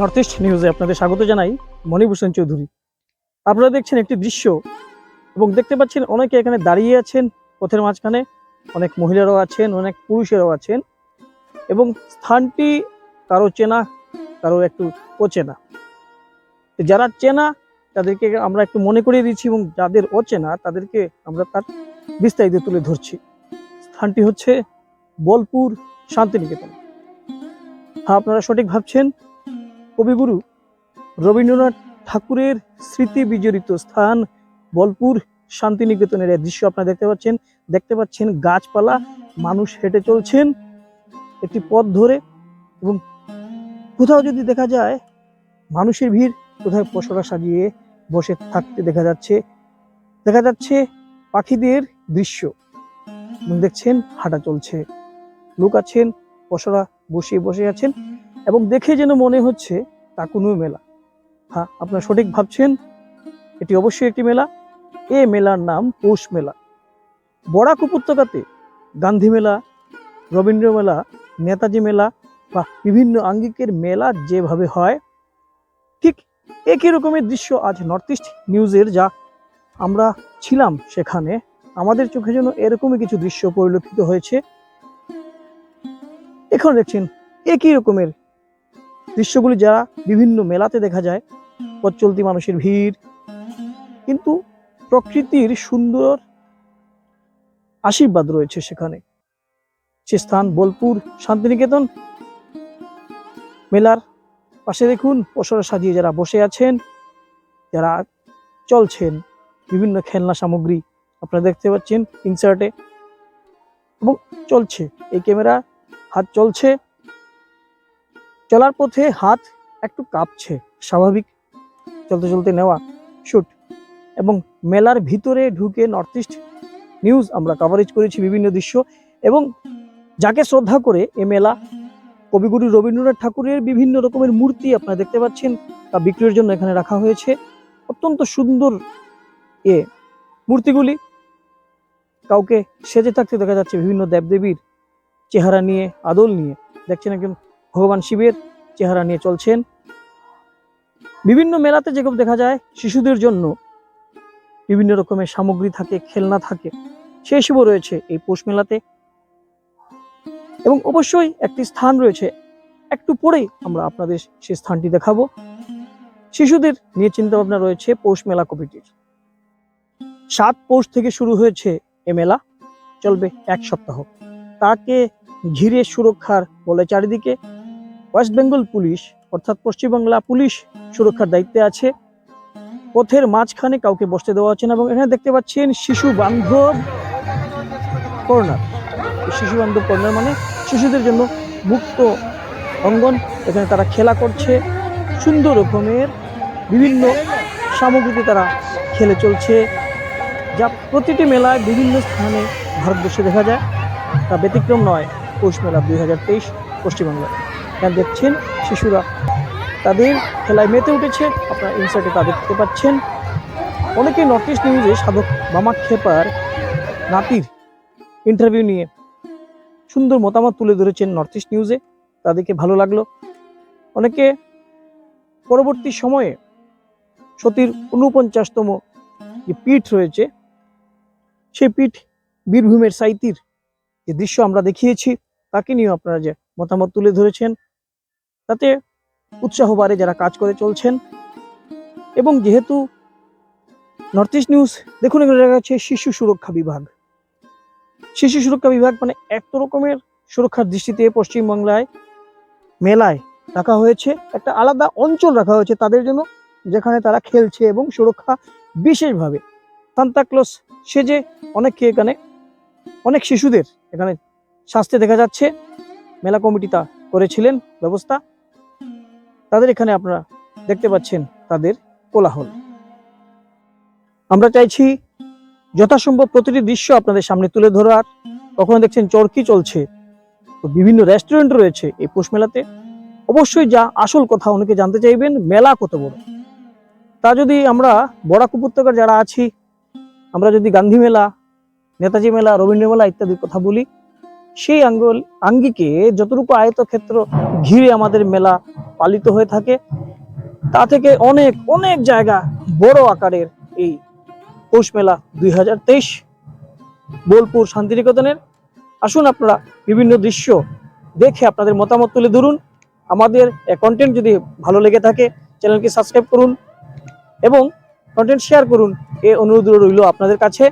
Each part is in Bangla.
নর্থ ইস্ট নিউজে আপনাদের স্বাগত জানাই মণিভূষণ চৌধুরী। আপনারা দেখছেন একটি দৃশ্য এবং দেখতে পাচ্ছেন অনেকে এখানে দাঁড়িয়ে আছেন, পথের মাঝখানে অনেক মহিলারাও আছেন, অনেক পুরুষেরাও আছেন এবং স্থানটি কারও চেনা, কারও একটু অচেনা। যারা চেনা, তাদেরকে আমরা একটু মনে করিয়ে দিচ্ছি এবং যাদের অচেনা, তাদেরকে আমরা তার বিস্তারিত তুলে ধরছি। স্থানটি হচ্ছে বোলপুর শান্তিনিকেতন। হ্যাঁ আপনারা সঠিক ভাবছেন কবিগুরু রবীন্দ্রনাথ ঠাকুরের স্মৃতি বিজড়িত স্থান বলপুর শান্তিনিকেতনের দৃশ্য আপনারা দেখতে পাচ্ছেন। দেখতে পাচ্ছেন গাছপালা, মানুষ হেঁটে চলছেন একটি পথ ধরে এবং কোথাও যদি দেখা যায় মানুষের ভিড়, কোথায় পশরা সাজিয়ে বসে থাকতে দেখা যাচ্ছে। দেখা যাচ্ছে পাখিদের দৃশ্য। দেখছেন হাঁটা চলছে। লোক আছেন, পশরা বসিয়ে বসে আছেন। এবং দেখে যেন মনে হচ্ছে তা কোনো মেলা। হ্যাঁ আপনার সঠিক ভাবছেন? এটি অবশ্যই একটি মেলা। এ মেলার নাম পৌষ মেলা। বরাক উপত্যকাতে গান্ধী মেলা, রবীন্দ্র মেলা, নেতাজি মেলা বা বিভিন্ন আঙ্গিকের মেলা যেভাবে হয়, ঠিক একই রকমের দৃশ্য আজ নর্থ ইস্ট নিউজের যা আমরা ছিলাম সেখানে। আমাদের চোখে যেন এরকমই কিছু দৃশ্য পরিলক্ষিত হয়েছে। এখন দেখছেন একই রকমের দৃশ্যগুলি যারা বিভিন্ন মেলাতে দেখা যায় পথ চলতি মানুষের ভিড়। কিন্তু প্রকৃতির সুন্দর আশীর্বাদ রয়েছে সেখানে। সে স্থান বোলপুর, শান্তিনিকেতন। মেলার পাশে দেখুন পশরা সাজিয়ে যারা বসে আছেন, যারা চলছেন, বিভিন্ন খেলনা সামগ্রী আপনারা দেখতে পাচ্ছেন ইনসার্টে এবং চলছে, এই ক্যামেরা হাত চলছে। চলার পথে হাত একটু কাঁপছে, স্বাভাবিক। চলতে চলতে নেওয়া শুট এবং মেলার ভিতরে ঢুকে নর্থ ইস্ট নিউজ আমরা কভারেজ করেছি বিভিন্ন দৃশ্য এবং যাকে শ্রদ্ধা করে এ মেলা, কবিগুরু রবীন্দ্রনাথ ঠাকুরের বিভিন্ন রকমের মূর্তি আপনারা দেখতে পাচ্ছেন, তা বিক্রির জন্য এখানে রাখা হয়েছে। অত্যন্ত সুন্দর এ মূর্তিগুলি। কাউকে সেজে থাকতে দেখা যাচ্ছে বিভিন্ন দেবদেবীর চেহারা নিয়ে, আদল নিয়ে। দেখছেন একজন ভগবান শিবের চেহারা নিয়ে চলছেন। বিভিন্ন মেলাতে যেরকম দেখা যায়, শিশুদের জন্য বিভিন্ন রকমের সামগ্রী থাকে, খেলনা থাকে, সেই সবও রয়েছে এই পৌষ মেলাতে। এবং অবশ্যই একটি স্থান রয়েছে, একটু পরেই আমরা আপনাদের সেই স্থানটি দেখাবো। শিশুদের নিয়ে চিন্তা ভাবনা রয়েছে পৌষ মেলা কমিটির। সাত পৌষ থেকে শুরু হয়েছে এ মেলা, চলবে এক সপ্তাহ। তাকে ঘিরে সুরক্ষার বলে চারিদিকে ওয়েস্ট বেঙ্গল পুলিশ, অর্থাৎ পশ্চিমবাংলা পুলিশ সুরক্ষার দায়িত্বে আছে। পথের মাঝখানে কাউকে বসতে দেওয়া হচ্ছে না এবং এখানে দেখতে পাচ্ছেন শিশু বান্ধব কর্নার। শিশু বান্ধব কর্নার মানে শিশুদের জন্য মুক্ত অঙ্গন। এখানে তারা খেলা করছে। সুন্দর রকমের বিভিন্ন সামগ্রীতে তারা খেলে চলছে। যা প্রতিটি মেলায় বিভিন্ন স্থানে ভারতবর্ষে দেখা যায়। তা ব্যতিক্রম নয়। পৌষ মেলা দুই হাজার তেইশ পশ্চিমবাংলায়। এখানে দেখছেন শিশুরা। তাদের খেলায় মেতে উঠেছে, আপনারা ইনসার্টে তা দেখতে পাচ্ছেন। অনেকে নর্থ ইস্ট নিউজে সাধক বামা খেপার নাতির ইন্টারভিউ নিয়ে সুন্দর মতামত তুলে ধরেছেন নর্থ ইস্ট নিউজে তাদেরকে ভালো লাগল। অনেকে পরবর্তী সময়ে সতীর উনপঞ্চাশতম যে পীঠ রয়েছে, সেই পীঠ বীরভূমের সাইতির যে দৃশ্য আমরা দেখিয়েছি, তাকে নিয়েও আপনারা যে মতামত তুলে ধরেছেন। তাতে উৎসাহ বাড়ে যারা কাজ করে চলছেন। এবং যেহেতু নর্থ ইস্ট নিউজ দেখুন দেখা যাচ্ছে শিশু সুরক্ষা বিভাগ। শিশু সুরক্ষা বিভাগ মানে এত রকমের সুরক্ষার দৃষ্টিতে পশ্চিমবাংলায় মেলায় রাখা হয়েছে। একটা আলাদা অঞ্চল রাখা হয়েছে তাদের জন্য, যেখানে তারা খেলছে এবং সুরক্ষা বিশেষভাবে। সান্তাক্লস সেজে অনেককে এখানে, অনেক শিশুদের এখানে শাস্তে দেখা যাচ্ছে। মেলা কমিটি তা করেছিলেন, ব্যবস্থা তাদের এখানে আপনারা দেখতে পাচ্ছেন তাদের কোলাহল। আমরা চাইছি যথাসম্ভব প্রতিটি দৃশ্য আপনাদের সামনে তুলে ধরার। কখনো দেখছেন চরকি চলছে। তো বিভিন্ন রেস্টুরেন্ট রয়েছে এই পৌষ মেলাতে। অবশ্যই যা আসল কথা অনেকে জানতে চাইবেন, মেলা কত বড়? তা যদি আমরা বরাক উপত্যকার যারা আছি, আমরা যদি গান্ধী মেলা, নেতাজি মেলা, রবীন্দ্র মেলা ইত্যাদির কথা বলি সেই আঙ্গল আঙ্গিকে যতটুকু আয়তক্ষেত্র ঘিরে আমাদের মেলা পালিত হয়ে থাকে, তা থেকে অনেক অনেক জায়গা বড় আকারের এই পৌষ মেলা দুই হাজার তেইশ। বোলপুর শান্তিনিকেতনের। আসুন আপনারা বিভিন্ন দৃশ্য দেখে আপনাদের মতামত তুলে ধরুন। আমাদের কন্টেন্ট যদি ভালো লেগে থাকে চ্যানেলকে সাবস্ক্রাইব করুন এবং কন্টেন্ট শেয়ার করুন। এ অনুরোধ রইল আপনাদের কাছে।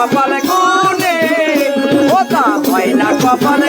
কপাল গুনে ও তা হয় না কপাল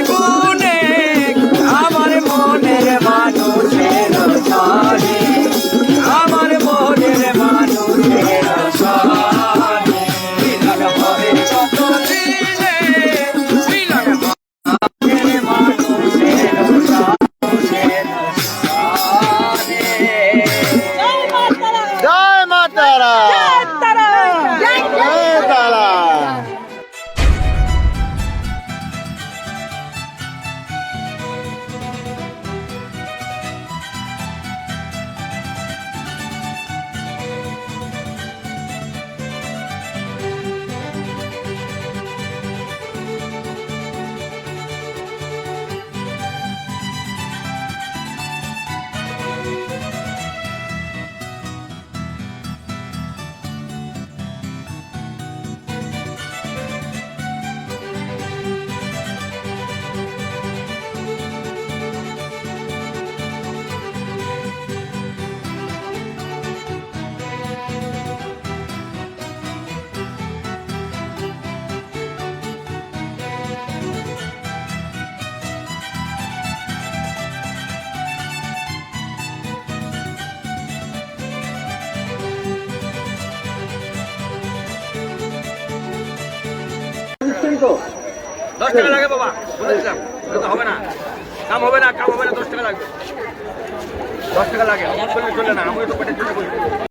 দশ টাকা লাগে বাবা। বলে দিলাম হবে না। কাম হবে না, কাম হবে না, দশ টাকা লাগবে। দশ টাকা লাগে। আমার চলে না। আমি তো পেটের জন্য